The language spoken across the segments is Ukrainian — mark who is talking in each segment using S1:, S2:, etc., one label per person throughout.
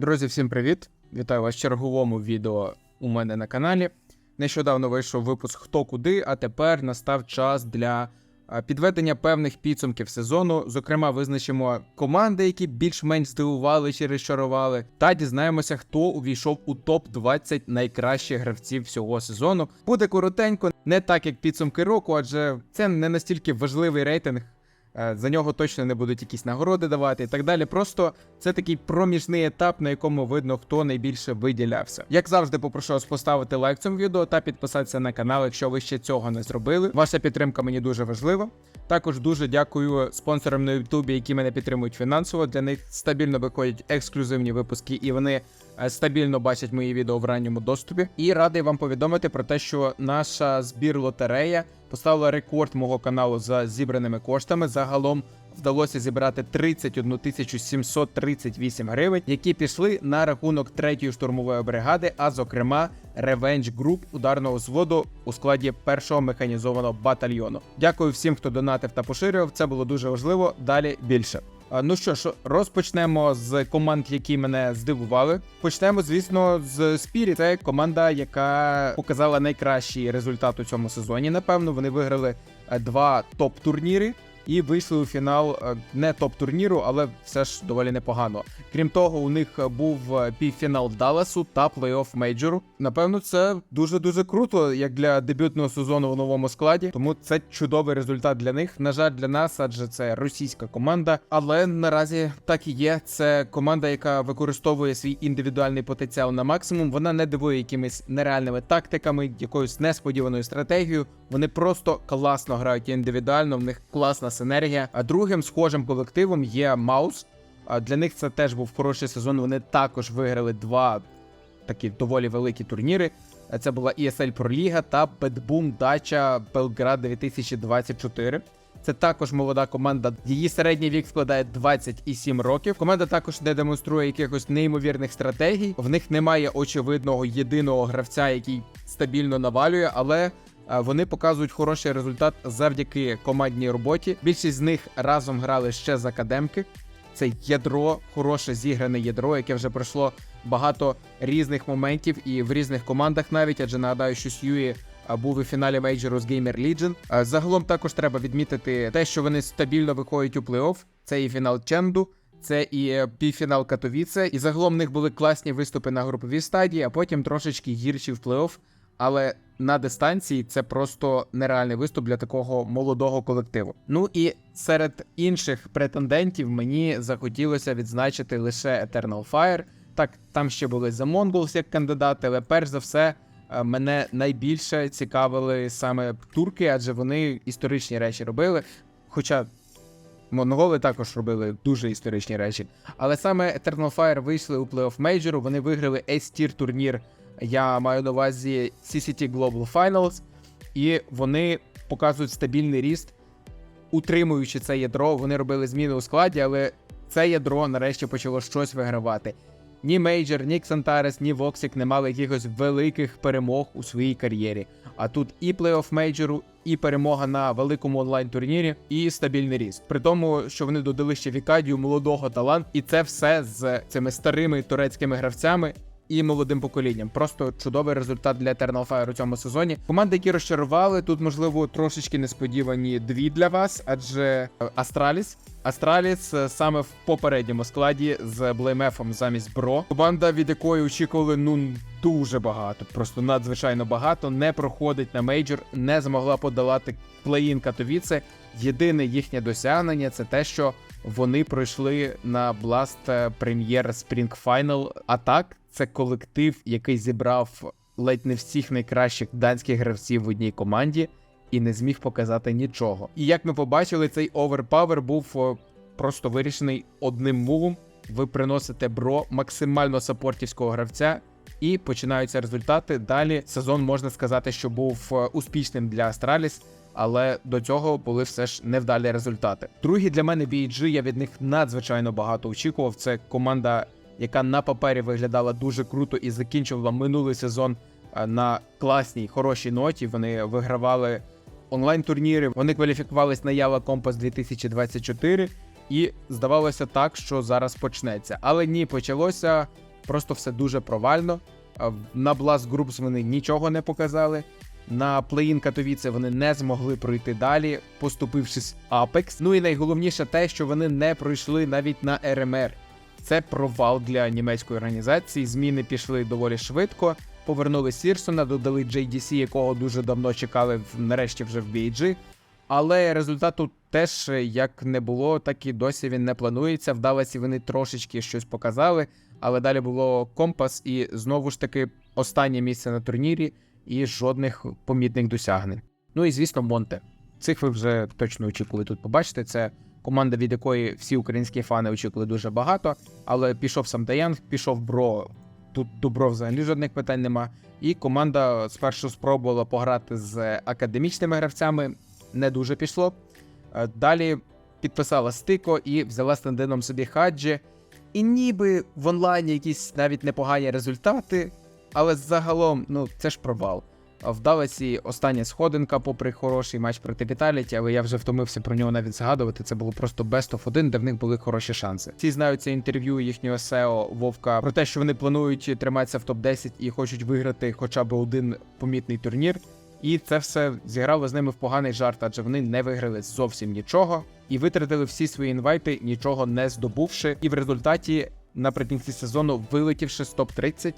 S1: Друзі, всім привіт! Вітаю вас в черговому відео у мене на каналі. Нещодавно вийшов випуск Хто куди, а тепер настав час для підведення певних підсумків сезону. Зокрема, визначимо команди, які більш-менш здивували чи розчарували, та дізнаємося, хто увійшов у топ 20 найкращих гравців всього сезону. Буде коротенько, не так як підсумки року, адже це не настільки важливий рейтинг. Е, За нього точно не будуть якісь нагороди давати і так далі. Просто це такий проміжний етап, на якому видно, хто найбільше виділявся. Як завжди, попрошу вас поставити лайк цьому відео та підписатися на канал, якщо ви ще цього не зробили. Ваша підтримка мені дуже важлива. Також дуже дякую спонсорам на Ютубі, які мене підтримують фінансово. Для них стабільно виходять ексклюзивні випуски, і вони стабільно бачать мої відео в ранньому доступі. І радий вам повідомити про те, що наша збір лотерея поставила рекорд мого каналу за зібраними коштами. Загалом вдалося зібрати 31 тисячу 738 гривень, які пішли на рахунок третьої штурмової бригади, а зокрема Revenge Group ударного взводу у складі першого механізованого батальйону. Дякую всім, хто донатив та поширював. Це було дуже важливо. Далі більше. Ну що ж, розпочнемо з команд, які мене здивували. Почнемо, звісно, з Spirit. Це команда, яка показала найкращий результат у цьому сезоні. Напевно, вони виграли е, два топ-турніри і вийшли у фінал е, не топ-турніру, але все ж доволі непогано. Крім того, у них е, був е, півфінал Далласу та плей-офф мейджору. Напевно, це дуже дуже круто, як для дебютного сезону у новому складі. Тому це чудовий результат для них. На жаль, для нас, адже це російська команда. Але наразі так і є. Це команда, яка використовує свій індивідуальний потенціал на максимум. Вона не дивує якимись нереальними тактиками, якоюсь несподіваною стратегією. Вони просто класно грають індивідуально. В них класна синергія. А другим схожим колективом є Маус. Для них це теж був хороший сезон. Вони також виграли два такі доволі великі турніри. Це була ESL Pro Ліга та Бетбум Дача Белград 2024. Це також молода команда. Її середній вік складає 27 років. Команда також не демонструє якихось неймовірних стратегій. В них немає очевидного єдиного гравця, який стабільно навалює, але вони показують хороший результат завдяки командній роботі. Більшість з них разом грали ще з академки. Це ядро, хороше зігране ядро, яке вже пройшло багато різних моментів і в різних командах навіть, адже нагадаю, що Сьюї був у фіналі мейджору з Gamer Legion. Загалом також треба відмітити те, що вони стабільно виходять у плей-офф. Це і фінал Ченду, це і е, півфінал Катовіце. І загалом в них були класні виступи на груповій стадії, а потім трошечки гірші в плей-офф. Але на дистанції це просто нереальний виступ для такого молодого колективу. Ну і серед інших претендентів мені захотілося відзначити лише Eternal Fire. Так, там ще були The Mongols як кандидати, але перш за все е, мене найбільше цікавили саме турки, адже вони історичні речі робили. Хоча монголи також робили дуже історичні речі. Але саме Eternal Fire вийшли у плей-офф мейджору, вони виграли S-Tier турнір. Я маю на увазі CCT Global Finals, і вони показують стабільний ріст, утримуючи це ядро. Вони робили зміни у складі, але це ядро нарешті почало щось вигравати. Ні Мейджор, ні Ксантарес, ні Воксік не мали якихось великих перемог у своїй кар'єрі. А тут і плей-офф мейджору, і перемога на великому онлайн-турнірі, і стабільний ріст. При тому, що вони додали ще Вікадію, молодого талант, і це все з цими старими турецькими гравцями. І молодим поколінням. Просто чудовий результат для Eternal Fire у цьому сезоні. Команди, які розчарували, тут, можливо, трошечки несподівані дві для вас, адже Астраліс. Астраліс е, саме в попередньому складі з Блеймефом замість Бро. Команда, від якої очікували ну дуже багато, просто надзвичайно багато. Не проходить на мейджор, не змогла подолати плей-ін Катовіце. Єдине їхнє досягнення це те, що вони пройшли на Blast Premier Spring Final. А так, це колектив, який зібрав ледь не всіх найкращих данських гравців в одній команді і не зміг показати нічого. І як ми побачили, цей оверпавер був просто вирішений одним мувом. Ви приносите бро максимально саппортівського гравця. І починаються результати. Далі сезон можна сказати, що був успішним для Астраліс, але до цього були все ж невдалі результати. Другі для мене BG, я від них надзвичайно багато очікував. Це команда, яка на папері виглядала дуже круто і закінчувала минулий сезон е, на класній, хорошій ноті. Вони вигравали онлайн-турніри, вони кваліфікувались на Ява Компас 2024, і здавалося так, що зараз почнеться. Але ні, почалося просто все дуже провально. На Blast Groups вони нічого не показали. На плей-ін Катовіце вони не змогли пройти далі, поступившись Apex. Ну і найголовніше те, що вони не пройшли навіть на РМР. Це провал для німецької організації. Зміни пішли доволі швидко. Повернули Сірсона, додали JDC, якого дуже давно чекали нарешті вже в BG. Але результату теж е, як не було, так і досі він не планується. В Даласі вони трошечки щось показали, але далі було компас і знову ж таки останнє місце на турнірі і жодних помітних досягнень. Ну і звісно, Монте. Цих ви вже точно очікували тут побачити. Це команда, від якої всі українські фани очікували дуже багато. Але пішов сам Даян, пішов Бро. Тут до Бро взагалі жодних питань нема. І команда спершу спробувала пограти з академічними гравцями, не дуже пішло. Е, Далі підписала Стико і взяла стендином собі хаджі. І ніби в онлайні якісь навіть непогані результати, але загалом, ну, це ж провал. В остання сходинка, попри хороший матч проти Віталіті, але я вже втомився про нього навіть згадувати. Це було просто best of 1, де в них були хороші шанси. Всі знають це інтерв'ю їхнього SEO Вовка про те, що вони планують триматися в топ-10 і хочуть виграти хоча б один помітний турнір. І це все зіграло з ними в поганий жарт, адже вони не виграли зовсім нічого і витратили всі свої інвайти, нічого не здобувши. І в результаті наприкінці сезону, вилетівши з топ-30,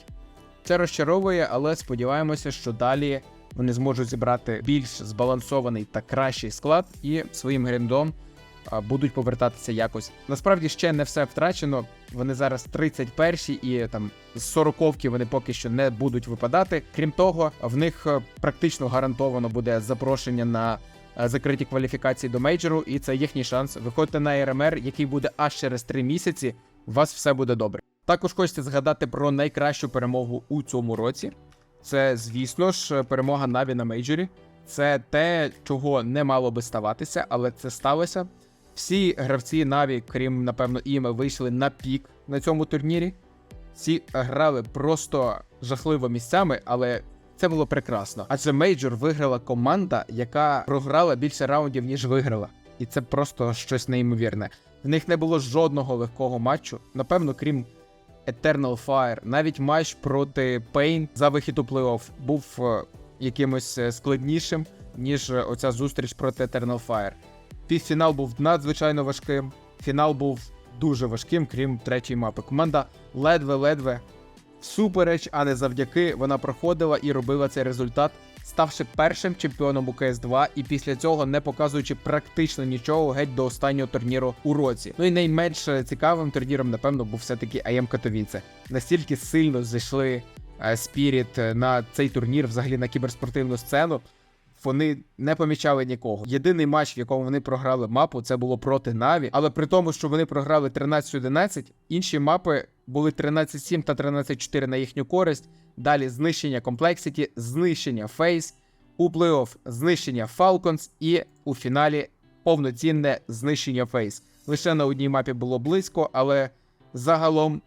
S1: це розчаровує, але сподіваємося, що далі вони зможуть зібрати більш збалансований та кращий склад і своїм гріндом будуть повертатися якось. Насправді ще не все втрачено. Вони зараз 31 і там з 40-ки вони поки що не будуть випадати. Крім того, в них е, практично гарантовано буде запрошення на е, закриті кваліфікації до мейджору, і це їхній шанс. Виходьте на РМР, який буде аж через 3 місяці. У вас все буде добре. Також хочеться згадати про найкращу перемогу у цьому році. Це, звісно ж, перемога Наві на мейджорі. Це те, чого не мало би ставатися, але це сталося. Всі гравці Наві, крім напевно, іме, вийшли на пік на цьому турнірі. Всі грали просто жахливо місцями, але це було прекрасно. Адже мейджор виграла команда, яка програла більше раундів, ніж виграла. І це просто щось неймовірне. В них не було жодного легкого матчу, напевно, крім Eternal Fire. Навіть матч проти Pain за вихід у плей-офф був е, якимось е, складнішим, ніж е, оця зустріч проти Eternal Fire. Півфінал був надзвичайно важким. Фінал був дуже важким, крім третьої мапи. Команда ледве-ледве всупереч, а не завдяки, вона проходила і робила цей результат, ставши першим чемпіоном у КС2 і після цього не показуючи практично нічого геть до останнього турніру у році. Ну і найменш цікавим турніром, напевно, був все-таки АМ Катовіце. Настільки сильно зайшли е, Спіріт е, на цей турнір, взагалі на кіберспортивну сцену. Вони не помічали нікого. Єдиний матч, в якому вони програли мапу, це було проти Наві. Але при тому, що вони програли 13-11, інші мапи були 13-7 та 13-4 на їхню користь. Далі знищення Complexity, знищення Фейс, у плей-офф знищення Falcons і у фіналі повноцінне знищення Фейс. Лише на одній мапі було близько, але загалом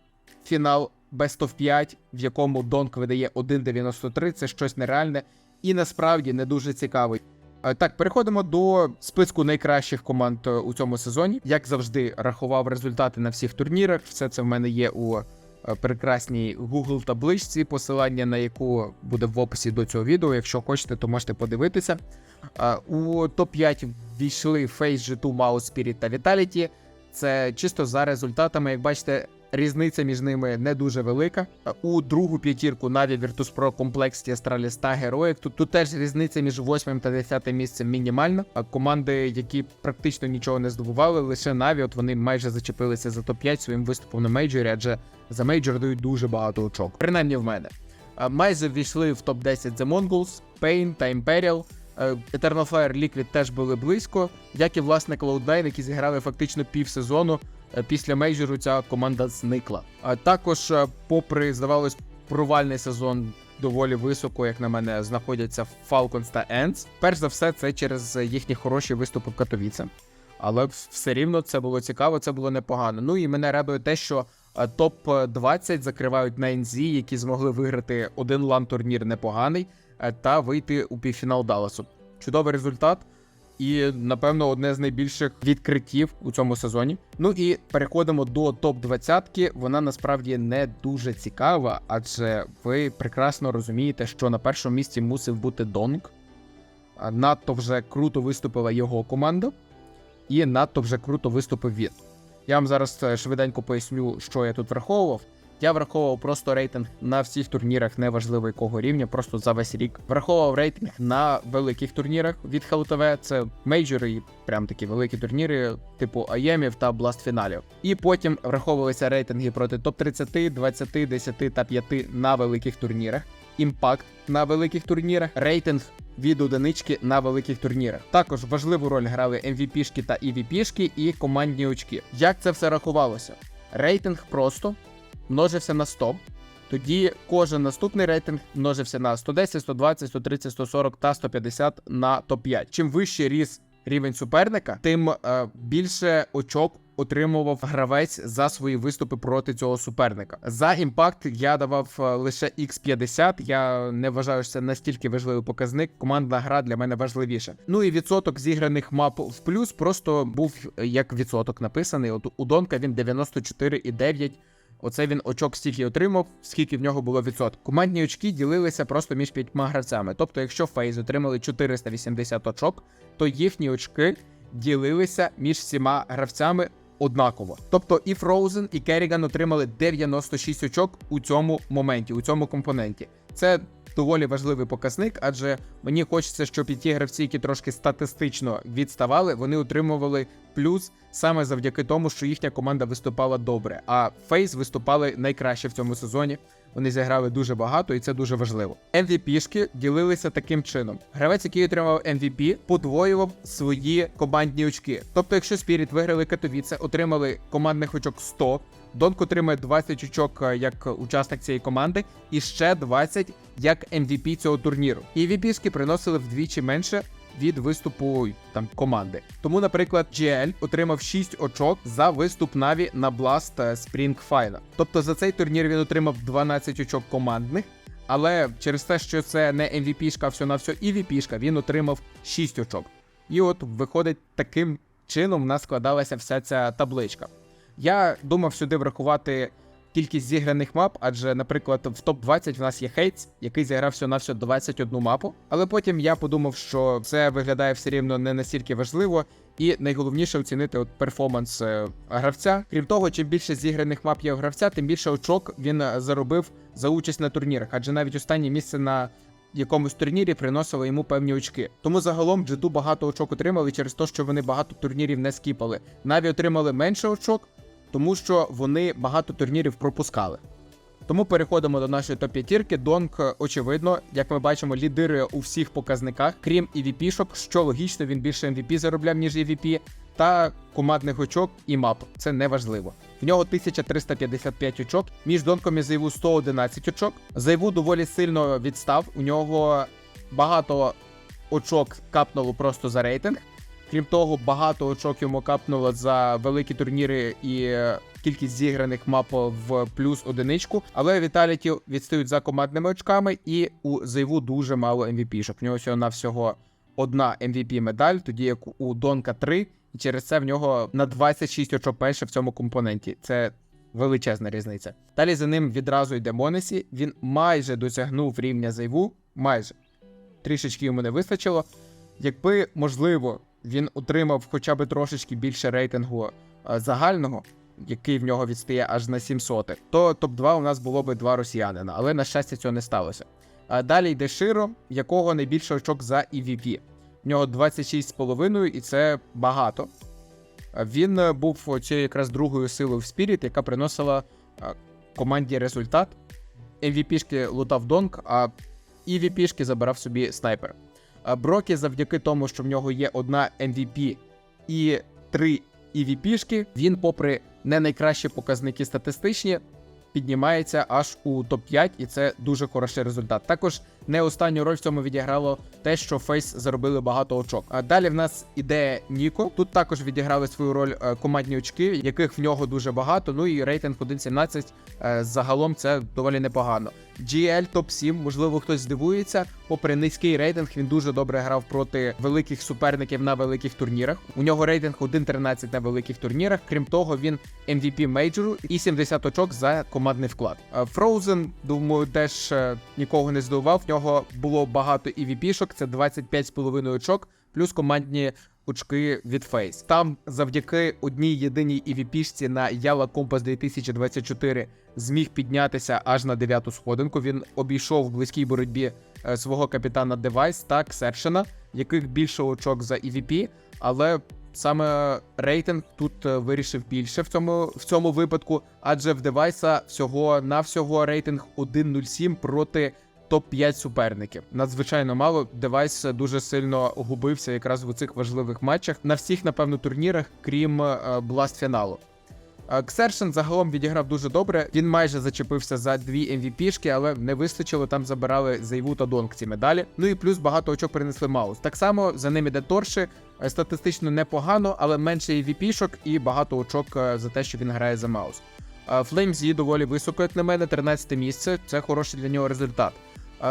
S1: фінал Best of 5, в якому Донк видає 1.93, це щось нереальне і насправді не дуже цікавий. Е, Так, переходимо до списку найкращих команд е, у цьому сезоні. Як завжди, рахував результати на всіх турнірах. Все це в мене є у е, прекрасній Google табличці, посилання на яку буде в описі до цього відео. Якщо хочете, то можете подивитися. У топ-5 війшли Face G2, Mouse Spirit та Vitality. Це чисто за результатами, як бачите, різниця між ними не дуже велика. У другу п'ятірку Na'Vi, Virtus.pro, Complexity, Astralis та Heroic. Тут, тут теж різниця між 8 та 10 місцем мінімальна. А команди, які практично нічого не здобували, лише Na'Vi, от вони майже зачепилися за топ-5 своїм виступом на мейджорі, адже за мейджор дають дуже багато очок. Принаймні в мене. Майже ввійшли в топ-10 The Mongols, Pain та Imperial. Е, Eternal Fire Liquid теж були близько, як і власне Cloud9, які зіграли фактично півсезону. Е, Після мейджору ця команда зникла. А також, е, попри, здавалось, провальний сезон доволі високо, як на мене, знаходяться Falcons та Ends. Перш за все, це через їхні хороші виступи в Катовіце. Але все рівно це було цікаво, це було непогано. Ну і мене радує те, що е, топ-20 закривають на NZ, які змогли виграти один лан турнір непоганий та вийти у півфінал Далласу. Чудовий результат. І, напевно, одне з найбільших відкриттів у цьому сезоні. Ну і переходимо до топ 20 Вона насправді не дуже цікава, адже ви прекрасно розумієте, що на першому місці мусив бути Донг. Надто вже круто виступила його команда, і надто вже круто виступив він. Я вам зараз е, швиденько поясню, що я тут враховував. Я враховував просто рейтинг на всіх турнірах, неважливо якого рівня, просто за весь рік. Враховував рейтинг на великих турнірах від ХЛТВ. Це мейджори прям такі великі турніри, типу Аємів та Бласт фіналів. І потім враховувалися рейтинги проти топ 30, 20, 10 та 5 на великих турнірах. Імпакт на великих турнірах, рейтинг від одинички на великих турнірах. Також важливу роль грали MVP-шки та EVP-шки і командні очки. Як це все рахувалося? Рейтинг просто множився на 100. Тоді кожен наступний рейтинг множився на 110, 120, 130, 140 та 150 на топ-5. Чим вище ріс рівень суперника, тим е, більше очок отримував гравець за свої виступи проти цього суперника. За імпакт я давав е, лише X50. Я не вважаю, що це настільки важливий показник. Командна гра для мене важливіша. Ну і відсоток зіграних мап в плюс просто був е, як відсоток написаний. От у Донка він 94,9. Оце він очок стільки отримав, скільки в нього було відсотків. Командні очки ділилися просто між п'ятьма гравцями. Тобто, якщо Фейз отримали 480 очок, то їхні очки ділилися між всіма гравцями однаково. Тобто і Frozen, і Керріган отримали 96 очок у цьому моменті, у цьому компоненті. Це доволі важливий показник, адже мені хочеться, щоб і ті гравці, які трошки статистично відставали, вони отримували плюс саме завдяки тому, що їхня команда виступала добре. А Фейс виступали найкраще в цьому сезоні. Вони зіграли дуже багато, і це дуже важливо. MVP-шки ділилися таким чином: гравець, який отримав MVP, подвоював свої командні очки. Тобто, якщо Spirit виграли Катовіце, отримали командних очок 100, Донк отримує 20 очок е, як учасник цієї команди, і ще 20 як MVP цього турніру. І MVP-шки приносили вдвічі менше. Від виступу там команди. Тому, наприклад, GL отримав 6 очок за виступ Наві на Blast Spring Final. Тобто за цей турнір він отримав 12 очок командних, але через те, що це не MVP-шка, а все на все EVP-шка, він отримав 6 очок. І от виходить, таким чином в нас складалася вся ця табличка. Я думав сюди врахувати кількість зіграних мап, адже, наприклад, в топ-20 в нас є Хейтс, який зіграв всього на всього 21 мапу. Але потім я подумав, що це виглядає все рівно не настільки важливо, і найголовніше оцінити от перформанс е, гравця. Крім того, чим більше зіграних мап є у гравця, тим більше очок він е, заробив за участь на турнірах, адже навіть останнє місце на якомусь турнірі приносило йому певні очки. Тому загалом Джиду багато очок отримали через те, що вони багато турнірів не скіпали. Наві отримали менше очок, тому що вони багато турнірів пропускали. Тому переходимо до нашої топ-п'ятірки. Донк, е, очевидно, як ми бачимо, лідирує у всіх показниках, крім EVP-шок, що логічно, він більше MVP заробляв, ніж EVP, та командних очок і мап. Це не важливо. В нього 1355 очок, між Донком і Зайву 111 очок. Зайву доволі сильно відстав. У нього багато очок капнуло просто за рейтинг. Крім того, багато очок йому капнуло за великі турніри і е, кількість зіграних мап в плюс одиничку. Але Віталіті відстають за командними очками, і у Зайву дуже мало MVP-шок. В нього всього на всього одна MVP медаль, тоді як у Донка 3, і через це в нього на 26 очок менше в цьому компоненті. Це величезна різниця. Далі за ним відразу йде Монесі. Він майже досягнув рівня Зайву. Майже трішечки йому не вистачило. Якби можливо він отримав хоча б трошечки більше рейтингу е, загального, який в нього відстає аж на 700, то топ-2 у нас було б два росіянина, але на щастя цього не сталося. А далі йде Широ, якого найбільше очок за EVP. В нього 26,5 і це багато. Він е, був цією якраз другою силою в Spirit, яка приносила е, команді результат. MVP-шки лутав Донк, а EVP-шки забирав собі снайпер. Брокі, завдяки тому, що в нього є одна MVP і три EVP-шки, він, попри не найкращі показники статистичні, піднімається аж у топ-5, і це дуже хороший результат. Також не останню роль в цьому відіграло те, що Фейс заробили багато очок. А далі в нас іде Ніко. Тут також відіграли свою роль е, командні очки, яких в нього дуже багато. Ну і рейтинг 1.17 е, загалом це доволі непогано. GL топ 7 можливо, хтось здивується. Попри низький рейтинг, він дуже добре грав проти великих суперників на великих турнірах. У нього рейтинг 1.13 на великих турнірах. Крім того, він MVP мейджору і 70 очок за командний вклад. Е, Frozen, думаю, теж е, нікого не здивував. В нього було багато EVP-шок, це 25,5 очок, плюс командні очки від Face. Там завдяки одній єдиній EVP-шці на Яла Компас 2024 зміг піднятися аж на дев'яту сходинку. Він обійшов в близькій боротьбі е, свого капітана Девайс та Ксершена, яких більше очок за EVP, але саме рейтинг тут е, вирішив більше в цьому в цьому випадку, адже в девайса всього навсього рейтинг 1.07 проти топ-5 суперників. Надзвичайно мало. Девайс дуже сильно губився якраз в цих важливих матчах на всіх, напевно, турнірах, крім бласт фіналу. Ксершен загалом відіграв дуже добре. Він майже зачепився за дві MVP-шки, але не вистачило. Там забирали Зайву та Донг ці медалі. Ну і плюс багато очок принесли Маус. Так само за ним іде Торши. Е, Статистично непогано, але менше MVP-шок і багато очок е, за те, що він грає за Маус. Е, доволі високо, як на мене, 13 місце. Це хороший для нього результат.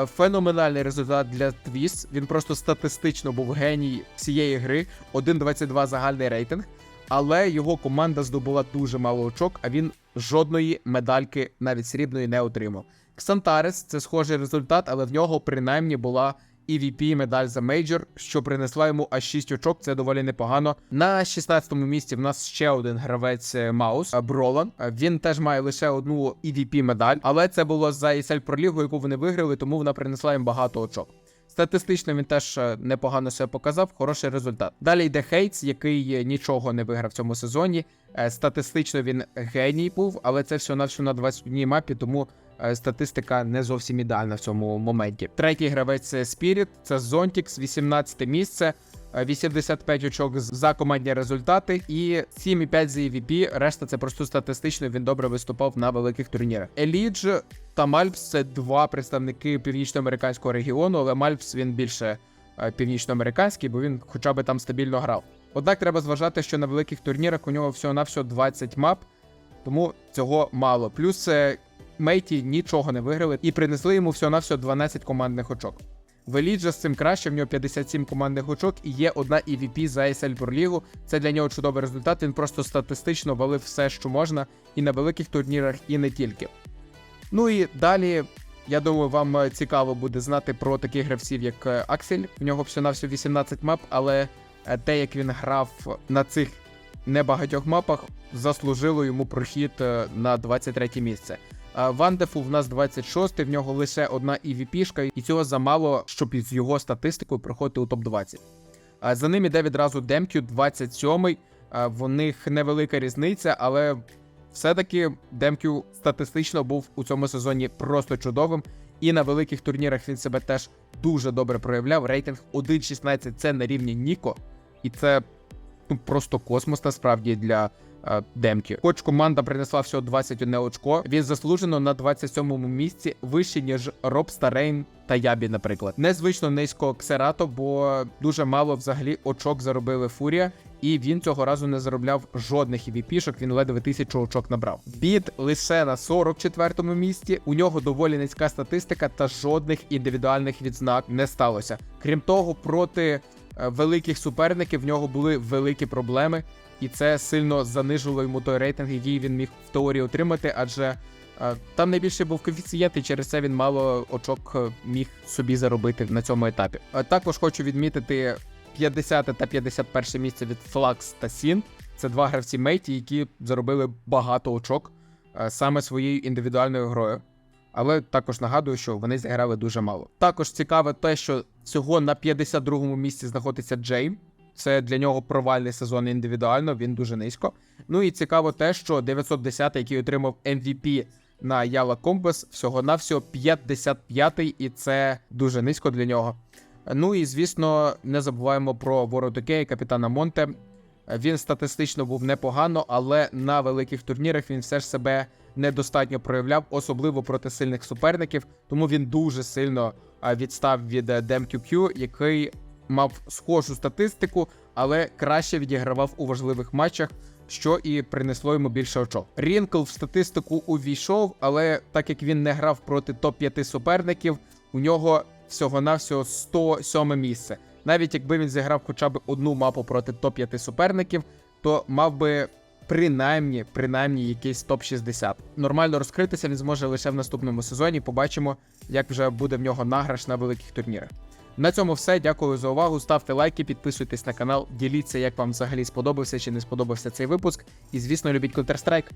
S1: Феноменальний результат для Твіс. Він просто статистично був геній всієї гри. 1.22 загальний рейтинг. Але його команда здобула дуже мало очок, а він жодної медальки, навіть срібної, не отримав. Ксантарес це схожий результат, але в нього принаймні була EVP медаль за мейджор, що принесла йому аж 6 очок. Це доволі непогано. На 16-му місці в нас ще один гравець е, Маус е, Бролан. Е, Він теж має лише одну EVP медаль, але це було за ESL Pro яку вони виграли, тому вона принесла їм багато очок. Статистично він теж е, непогано себе показав, хороший результат. Далі йде Хейтс, який е, нічого не виграв в цьому сезоні. Е, Статистично він геній був, але це все на всю на 21 мапі, тому статистика не зовсім ідеальна в цьому моменті. Третій гравець Spirit, це Зонтікс, 18 місце. Е, 85 очок за командні результати і 7,5 за EVP. Решта це просто статистично. Він добре виступав на великих турнірах. Елідж та Мальпс це два представники північноамериканського регіону, але Мальпс він більше е, північноамериканський, бо він хоча б там стабільно грав. Однак треба зважати, що на великих турнірах у нього всього-навсього 20 мап, тому цього мало. Плюс е, Мейті нічого не виграли і принесли йому всього-навсього 12 командних очок. В Еліджа з цим краще, в нього 57 командних очок і є одна EVP за ESL. Це для нього чудовий результат. Він просто статистично валив все, що можна, і на великих турнірах, і не тільки. Ну і далі, я думаю, вам е, цікаво буде знати про таких гравців, як Аксель. В нього всього навсього 18 мап, але е, те, як він грав на цих небагатьох мапах, заслужило йому прохід е, на 23 місце. А Вандефул в нас 26, в нього лише одна EVP-шка, і цього замало, щоб із його статистикою проходити у топ-20. За ним іде відразу Демкю 27-й. В них невелика різниця, але все-таки Демкю статистично був у цьому сезоні просто чудовим. І на великих турнірах він себе теж дуже добре проявляв. Рейтинг 1.16 це на рівні Ніко, і це ну, просто космос насправді для е, Демки. Хоч команда принесла всього 21 очко, він заслужено на 27-му місці вище, ніж Роб Старейн та Ябі, наприклад. Незвично низько Ксерато, бо дуже мало взагалі очок заробили Фурія. І він цього разу не заробляв жодних EVP-шок, він ледве тисячу очок набрав. Бід лише на 44-му місці. У нього доволі низька статистика та жодних індивідуальних відзнак не сталося. Крім того, проти великих суперників в нього були великі проблеми, і це сильно занижувало йому той рейтинг, який він міг в теорії отримати, адже е, там найбільше був коефіцієнт, і через це він мало очок е, міг собі заробити на цьому етапі. Е, Також хочу відмітити 50 та 51 місце від Flax та Сін. Це два гравці мейті, які заробили багато очок е, саме своєю індивідуальною грою. Але також нагадую, що вони зіграли дуже мало. Також цікаве те, що всього на 52-му місці знаходиться Джейм. Це для нього провальний сезон індивідуально, він дуже низько. Ну і цікаво те, що 910, який отримав MVP на Яла Компас, всього-навсього 55-й, і це дуже низько для нього. Ну і звісно, не забуваємо про Воротокея, капітана Монте. Він статистично був непогано, але на великих турнірах він все ж себе недостатньо проявляв, особливо проти сильних суперників. Тому він дуже сильно відстав від е, DemQQ, який мав схожу статистику, але краще відігравав у важливих матчах. що і принесло йому більше очок. Рінкл в статистику увійшов, але так як він не грав проти топ-5 суперників, у нього всього-навсього 107 місце. Навіть якби він зіграв хоча б одну мапу проти топ-5 суперників, то мав би принаймні, принаймні якийсь топ-60. Нормально розкритися він зможе лише в наступному сезоні. Побачимо, як вже буде в нього награш на великих турнірах. На цьому все. Дякую за увагу. Ставте лайки, підписуйтесь на канал, діліться, як вам взагалі сподобався чи не сподобався цей випуск. І звісно, любіть Counter-Strike.